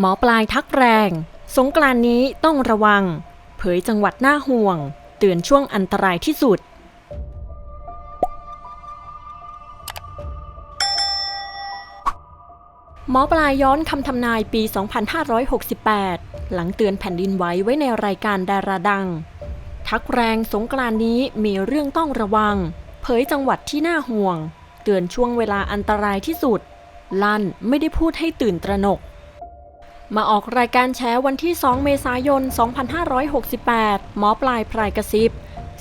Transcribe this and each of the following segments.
หมอปลายทักแรง สงกรานนี้ต้องระวัง เผยจังหวัดน่าห่วง เตือนช่วงอันตรายที่สุด หมอปลายย้อนคำทำนายปี 2568 หลังเตือนแผ่นดินไหวไว้ในรายการดาราดัง ทักแรงสงกรานนี้มีเรื่องต้องระวัง เผยจังหวัดที่น่าห่วง เตือนช่วงเวลาอันตรายที่สุด ลั่นไม่ได้พูดให้ตื่นตระหนก มาออกรายการแชร์วันที่ 2 เมษายน 2568 หมอปลายพรายกระซิบ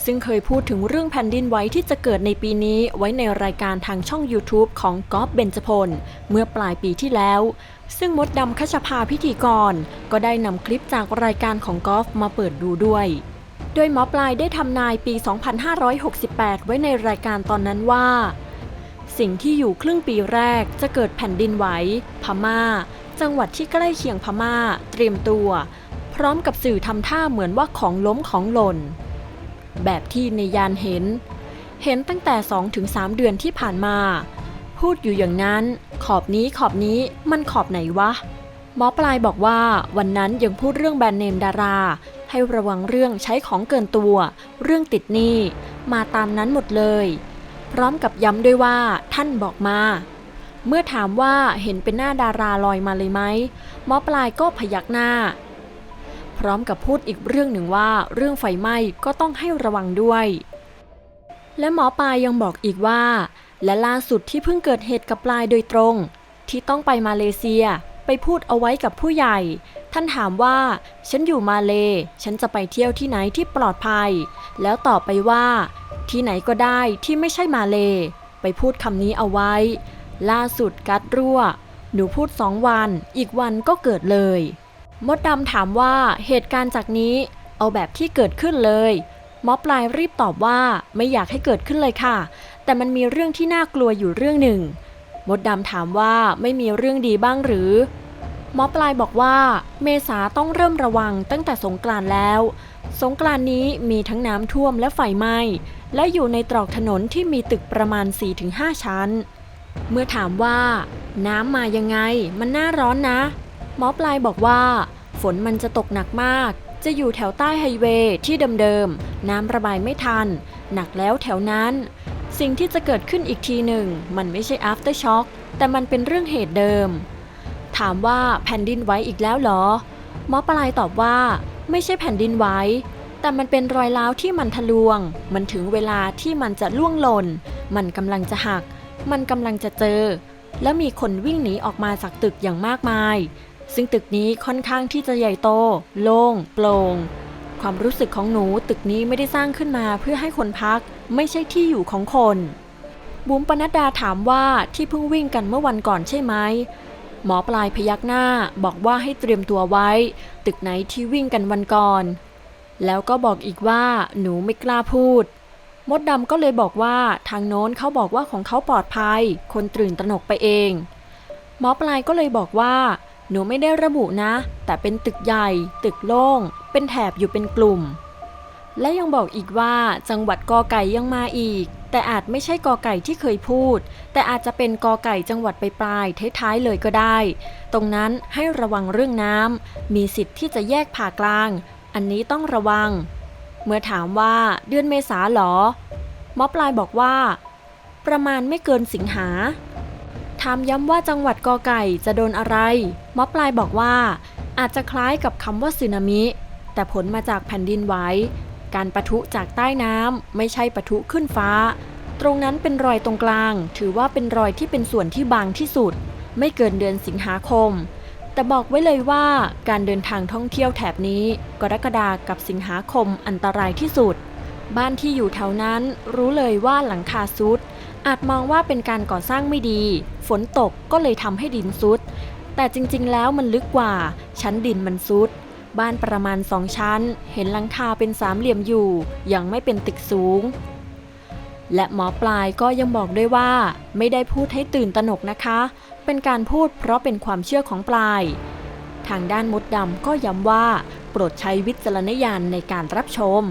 ซึ่งเคยพูดถึงเรื่องแผ่นดินไหวที่จะเกิดในปีนี้ไว้ในรายการทางช่อง YouTube ของก๊อฟเบญจพล เมื่อปลายปีที่แล้ว ซึ่งมดดำคชภาพิธีกร ก็ได้นำคลิปจากรายการของกอฟมาเปิดดูด้วย โดยหมอปลายได้ทำนายปี 2568 ไว้ในรายการตอนนั้นว่า สิ่งที่อยู่ครึ่งปีแรกจะเกิดแผ่นดินไหวพม่า จังหวัดที่ใกล้เคียงพม่า เตรียมตัว พร้อมกับสื่อทำท่าเหมือนว่าของล้มของหล่น แบบที่ในยานเห็น เห็นตั้งแต่ 2-3 เดือนที่ผ่านมา พูดอยู่อย่างนั้น ขอบนี้ขอบนี้มันขอบไหนวะ หมอปลายบอกว่าวันนั้นยังพูดเรื่องแบรนด์เนมดารา ให้ระวังเรื่องใช้ของเกินตัว เรื่องติดหนี้มาตามนั้นหมดเลย พร้อมกับย้ำด้วยว่าท่านบอกมา เมื่อถามว่าเห็นเป็นหน้าดาราลอยมาเลยไหมหมอปลายก็พยักหน้า พร้อมกับพูดอีกเรื่องหนึ่งว่าเรื่องไฟไหม้ก็ต้องให้ระวังด้วย และหมอปลายยังบอกอีกว่า และล่าสุดที่เพิ่งเกิดเหตุกับปลายโดยตรง ที่ต้องไปมาเลเซียไปพูดเอาไว้กับผู้ใหญ่ ท่านถามว่า ฉันอยู่มาเล ฉันจะไปเที่ยวที่ไหนที่ปลอดภัย แล้วตอบไปว่า ที่ไหนก็ได้ที่ไม่ใช่มาเล ไปพูดคำนี้เอาไว้ ล่าสุดกัดรั่ว หนูพูดสองวัน อีกวันก็เกิดเลย มดดำถามว่าเหตุการณ์จากนี้เอาแบบที่เกิดขึ้นเลยหมอปลายรีบตอบว่าไม่อยากให้เกิดขึ้นเลยค่ะ แต่มันมีเรื่องที่น่ากลัวอยู่เรื่องหนึ่ง มดดำถามว่าไม่มีเรื่องดีบ้างหรือหมอปลายบอกว่า เมษาต้องเริ่มระวังตั้งแต่สงกรานแล้ว สงกรานนี้มีทั้งน้ำท่วมและไฟไหม้ และอยู่ในตรอกถนนที่มีตึกประมาณ 4-5 ชั้น เมื่อถามว่าน้ำมายังไง มันน่าร้อนนะ หมอปลายบอกว่า ฝนมันจะตกหนักมาก จะอยู่แถวใต้ไฮเวย์ที่เดิมๆ น้ำระบายไม่ทัน หนักแล้วแถวนั้น สิ่งที่จะเกิดขึ้นอีกทีหนึ่ง มันไม่ใช่ after shock แต่มันเป็นเรื่องเหตุเดิม ถามว่าแผ่นดินไหวอีกแล้วเหรอ หมอปลายตอบว่า ไม่ใช่แผ่นดินไหวแต่มันเป็นรอยร้าวที่มันทะลวง มันถึงเวลาที่มันจะล่วงหล่น มันกำลังจะหัก มันกำลังจะเจอ และมีคนวิ่งหนีออกมาจากตึกอย่างมากมาย ซึ่งตึกนี้ค่อนข้างที่จะใหญ่โต โล่งโปร่งความรู้สึกของหนูตึกนี้ไม่ได้สร้างขึ้นมาเพื่อให้คนพัก ไม่ใช่ที่อยู่ของคน บุ๋มปนัดดาถามว่าที่เพิ่งวิ่งกันเมื่อวันก่อนใช่ไหมหมอปลายพยักหน้าบอกว่าให้เตรียมตัวไว้ ตึกไหนที่วิ่งกันวันก่อน แล้วก็บอกอีกว่าหนูไม่กล้าพูด มดดำก็เลยบอกว่าทางโน้นเขาบอกว่าของเขาปลอดภัย คนตื่นตระหนกไปเอง หมอปลายก็เลยบอกว่า หนูไม่ได้ระบุนะ แต่เป็นตึกใหญ่ ตึกโล่ง เป็นแถบอยู่เป็นกลุ่ม และยังบอกอีกว่าจังหวัดกอไก่ยังมาอีก แต่อาจไม่ใช่กอไก่ที่เคยพูด แต่อาจจะเป็นกอไก่จังหวัดปลายท้ายๆเลยก็ได้ ตรงนั้นให้ระวังเรื่องน้ำมีสิทธิ์ที่จะแยกผ่ากลาง อันนี้ต้องระวัง เมื่อถามว่าเดือนเมษาหรอหมอปลายบอกว่า ประมาณไม่เกินสิงหา ถามย้ำว่าจังหวัดกอไก่จะโดนอะไรหมอปลายบอกว่า อาจจะคล้ายกับคำว่าสึนามิ แต่ผลมาจากแผ่นดินไหวการปะทุจากใต้น้ำไม่ใช่ปะทุขึ้นฟ้า ตรงนั้นเป็นรอยตรงกลาง ถือว่าเป็นรอยที่เป็นส่วนที่บางที่สุด ไม่เกินเดือนสิงหาคม แต่บอกไว้เลยว่าการเดินทางท่องเที่ยวแถบนี้ กรกฎากับสิงหาคมอันตรายที่สุด บ้านที่อยู่แถวนั้นรู้เลยว่าหลังคาซุด อาจมองว่าเป็นการก่อสร้างไม่ดี ฝนตกก็เลยทำให้ดินซุด แต่จริงๆ แล้วมันลึกกว่า ชั้นดินมันซุด บ้านประมาณสองชั้น เห็นหลังคาเป็นสามเหลี่ยมอยู่ ยังไม่เป็นตึกสูง และหมอปลายก็ยังบอกด้วยว่า ไม่ได้พูดให้ตื่นตระหนกนะคะ เป็นการพูดเพราะเป็นความเชื่อของปลาย ทางด้านมดดำก็ย้ำว่า โปรดใช้วิจารณญาณในการรับชม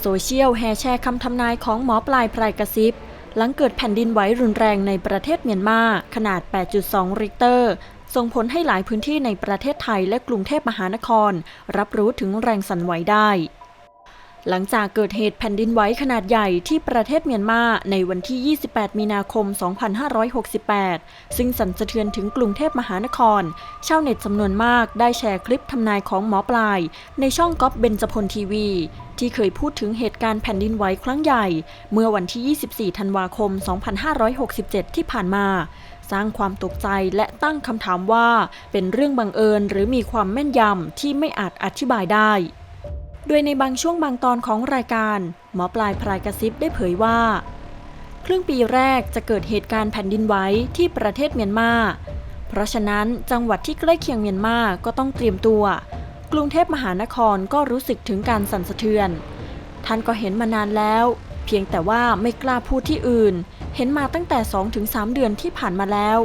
โซเชียลแห่แชร์คำทำนายของหมอปลายพรายกระซิบ หลังเกิดแผ่นดินไหวรุนแรงในประเทศเมียนมาขนาด 8.2 ริกเตอร์ส่งผลให้หลายพื้นที่ในประเทศไทยและกรุงเทพมหานคร รับรู้ถึงแรงสั่นไหวได้ หลังจากเกิดเหตุแผ่นดินไหวขนาดใหญ่ที่ประเทศเมียนมาในวันที่ 28 มีนาคม 2568 ซึ่งสั่นสะเทือนถึงกรุงเทพมหานคร ชาวเน็ตจำนวนมากได้แชร์คลิปทำนายของหมอปลาย ในช่องก๊อฟเบนจพลทีวี ที่เคยพูดถึงเหตุการณ์แผ่นดินไหวครั้งใหญ่ เมื่อวันที่ 24 ธันวาคม 2567 ที่ผ่านมาสร้างความตกใจและตั้งคำถามว่าเป็นเรื่องบังเอิญหรือมีความแม่นยำที่ไม่อาจอธิบายได้ โดยในบางช่วงบางตอนของรายการ หมอปลายพรายกระซิบได้เผยว่า ครึ่งปีแรกจะเกิดเหตุการณ์แผ่นดินไหวที่ประเทศเมียนมา เพราะฉะนั้นจังหวัดที่ใกล้เคียงเมียนมาก็ต้องเตรียมตัว กรุงเทพมหานครก็รู้สึกถึงการสั่นสะเทือน ท่านก็เห็นมานานแล้ว เพียงแต่ว่าไม่กล้าพูดที่อื่น เห็นมาตั้งแต่ 2-3 เดือนที่ผ่านมาแล้ว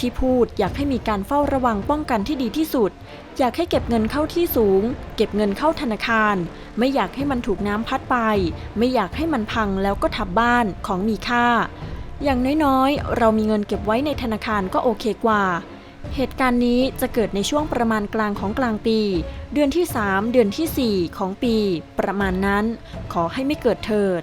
ที่พูดอยากให้มีการเฝ้าระวังป้องกันที่ดีที่สุด อยากให้เก็บเงินเข้าที่สูง เก็บเงินเข้าธนาคาร ไม่อยากให้มันถูกน้ำพัดไป ไม่อยากให้มันพังแล้วก็ทับบ้านของมีค่า อย่างน้อยๆ เรามีเงินเก็บไว้ในธนาคารก็โอเคกว่า เหตุการณ์นี้จะเกิดในช่วงประมาณกลางของกลางปี เดือนที่ 3 เดือนทีสี่4 ของปี ประมาณนั้น ขอให้ไม่เกิดเถิด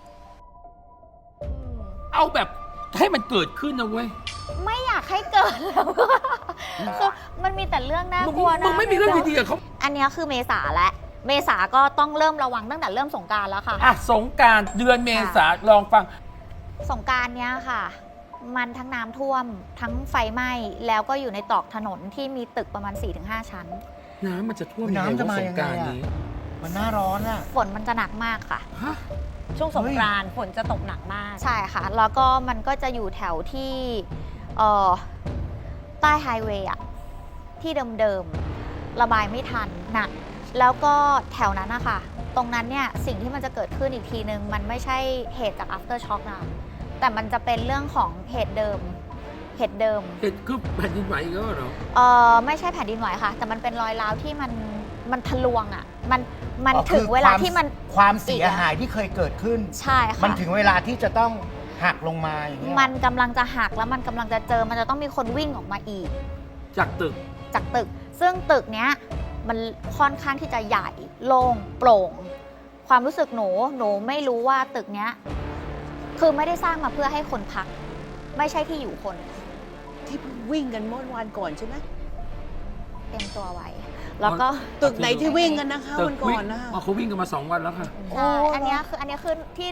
เอาแบบให้มันเกิดขึ้นนะเว้ย ไม่อยากให้เกิดแล้วคือมันมีแต่เรื่องน่ามึงกลัวมึนะงไม่มีเรื่องดีๆกับเขาอันเนี้ยคือเมษาแล้วเมษาก็ต้องเริ่มระวังตั้งแต่เริ่มสงกรารแล้วค่ะ อะสงกรารเดือนเมษาลองฟัง สงกรารเนี้ยค่ะ มันทั้งน้ำท่วมทั้งไฟไหม้แล้วก็อยู่ในตรอกถนนที่มีตึกประมาณ 4-5 ชั้น น้ำมันจะท่วมน้ำจะมาสยังงกไงรารอะนี้ มันหน้าร้อนอะฝนมันจะหนักมากค่ะ ฮะ ช่วงสงกรานต์ฝนจะตกหนักมาก ใช่ค่ะ แล้วก็มันก็จะอยู่แถวที่เอ่อใต้ไฮเวย์อะที่เดิมๆ ระบายไม่ทันหนัก แล้วก็แถวนั้นนะคะตรงนั้นเนี่ยสิ่งที่มันจะเกิดขึ้นอีกทีนึง มันไม่ใช่เหตุจาก after shock นะแต่มันจะเป็นเรื่องของเหตุเดิม เหตุเดิม เหตุคือแผ่นดินไหวอีก็เหรอ เออไม่ใช่แผ่นดินไหวค่ะ แต่มันเป็นรอยร้าวที่มัน มันทะลวงอะมันมันอ๋อถึงคือเวลาความที่มัน ความเสียหายที่เคยเกิดขึ้น ใช่ค่ะ มันถึงเวลาที่จะต้องหักลงมาอย่างเงี้ย มันกำลังจะหักแล้วมันกำลังจะเจอมันจะต้องมีคนวิ่งออกมาอีก จากตึก จากตึก ซึ่งตึกเนี้ยมันค่อนข้างที่จะใหญ่โล่งโปร่ง ความรู้สึกหนูหนูไม่รู้ว่าตึกเนี้ยคือไม่ได้สร้างมาเพื่อให้คนพัก ไม่ใช่ที่อยู่คนที่วิ่งกันเมื่อวานก่อนใช่ไหม เตรียมตัวไว้ แล้วก็ตึกไหนที่วิ่งกันนะคะตึวันก่อนนะคะอ๋อเขาวิ่งกันมาสองวันแล้วค่ะ ใช่ อันเนี้ยคืออันเนี้ยคือที่